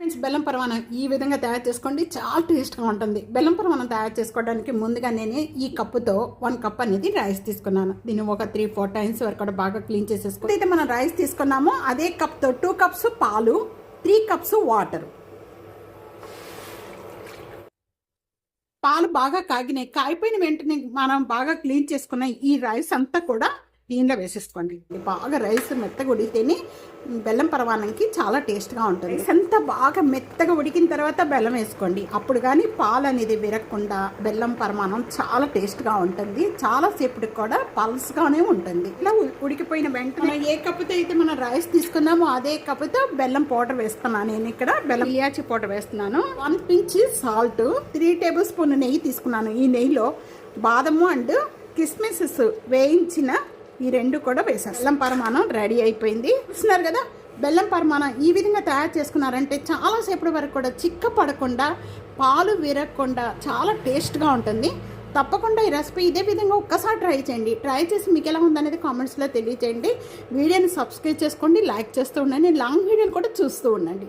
Friends బెల్లం పరమాణం ఈ విధంగా తయారు చేసుకోండి. చాలా టేస్ట్గా ఉంటుంది. బెల్లం పరమాణం తయారు చేసుకోవడానికి ముందుగా నేను ఈ కప్పుతో వన్ కప్ అనేది రైస్ తీసుకున్నాను. దీన్ని ఒక త్రీ ఫోర్ టైమ్స్ వరకు కూడా బాగా క్లీన్ చేసేసుకోండి అయితే మనం రైస్ తీసుకున్నామో అదే కప్తో టూ కప్స్ పాలు త్రీ కప్స్ వాటర్. పాలు బాగా కాగినాయి. కాగిపోయిన వెంటనే మనం బాగా క్లీన్ చేసుకున్న ఈ రైస్ అంతా కూడా దీనిలో వేసేసుకోండి. బాగా రైస్ మెత్తగా ఉడికితేనే బెల్లం పరమాన్నంకి చాలా టేస్ట్గా ఉంటుంది. రైస్ అంతా బాగా మెత్తగా ఉడికిన తర్వాత బెల్లం వేసుకోండి. అప్పుడు కానీ పాలు అనేది విరగకుండా బెల్లం పరమాణం చాలా టేస్ట్గా ఉంటుంది. చాలా సేపటికి కూడా పల్స్గానే ఉంటుంది. ఇలా ఉడికిపోయిన వెంటనే ఏ కప్పుతో అయితే మనం రైస్ తీసుకున్నామో అదే కప్పుతో బెల్లం పౌడర్ వేస్తున్నాను. నేను ఇక్కడ బెల్లం ఇలాచి పౌడర్ వేస్తున్నాను. One pinch salt three tablespoon నెయ్యి తీసుకున్నాను. ఈ నెయ్యిలో బాదము అండ్ కిస్మిసెస్ వేయించిన ఈ రెండు కూడా వేసాను బెల్లం పరమాణం రెడీ అయిపోయింది. చూస్తున్నారు కదా బెల్లం పరమాణం ఈ విధంగా తయారు చేసుకున్నారంటే చాలాసేపటి వరకు కూడా చిక్క పడకుండా పాలు విరగకుండా చాలా టేస్ట్గా ఉంటుంది. తప్పకుండా ఈ రెసిపీ ఇదే విధంగా ఒక్కసారి ట్రై చేయండి. ట్రై చేసి మీకు ఎలా ఉందనేది కామెంట్స్లో తెలియచేయండి. వీడియోని సబ్స్క్రైబ్ చేసుకోండి లైక్ చేస్తూ ఉండండి. లాంగ్ వీడియోలు కూడా చూస్తూ ఉండండి.